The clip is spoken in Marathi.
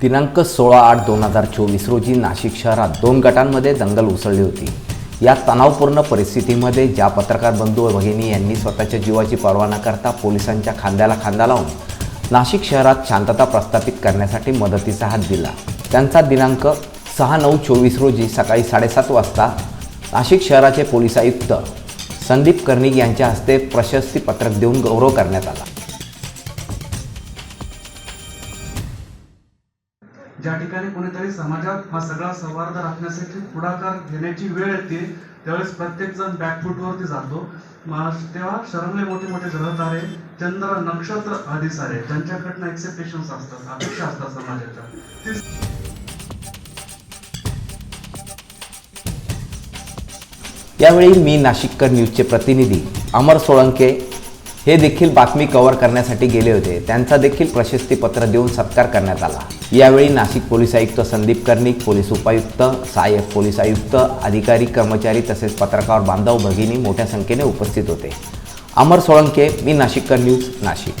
दिनांक सोळा आठ दोन हजार चोवीस रोजी नाशिक शहरात दोन गटांमध्ये दंगल उसळली होती. या तणावपूर्ण परिस्थितीमध्ये ज्या पत्रकार बंधू व भगिनी यांनी स्वतःच्या जीवाची पर्वा न करता पोलिसांच्या खांद्याला खांदा लावून नाशिक शहरात शांतता प्रस्थापित करण्यासाठी मदतीचा हात दिला. त्यांचा दिनांक सहा नऊ चोवीस रोजी सकाळी साडेसात वाजता नाशिक शहराचे पोलीस आयुक्त संदीप कर्णिक यांच्या हस्ते प्रशस्तीपत्रक देऊन गौरव करण्यात आला. ज्या ठिकाणी कोणीतरी समाजात हा सगळा संवाद राखण्यासाठी पुढाकार घेण्याची वेळ येते त्यावेळेस प्रत्येक जण बॅकफूटवरती जातो. तेव्हा शरमले मोठे मोठे ग्रहतारे चंद्र नक्षत्र आधी सारे त्यांच्याकडनं एक्सेप्टेशन्स असतात अपेक्षा असतात समाजाच्या. यावेळी मी नाशिककर न्यूजचे प्रतिनिधी अमर सोळंके हे देखील बातमी कव्हर करण्यासाठी गेले होते. त्यांचा देखील प्रशस्तीपत्र देऊन सत्कार करण्यात आला. यावेळी नाशिक पोलीस आयुक्त संदीप कर्णिक पोलीस उपायुक्त सहाय्यक पोलीस आयुक्त अधिकारी कर्मचारी तसेच पत्रकार बांधव भगिनी मोठ्या संख्येने उपस्थित होते. अमर सोळंके मी नाशिककर न्यूज नाशिक.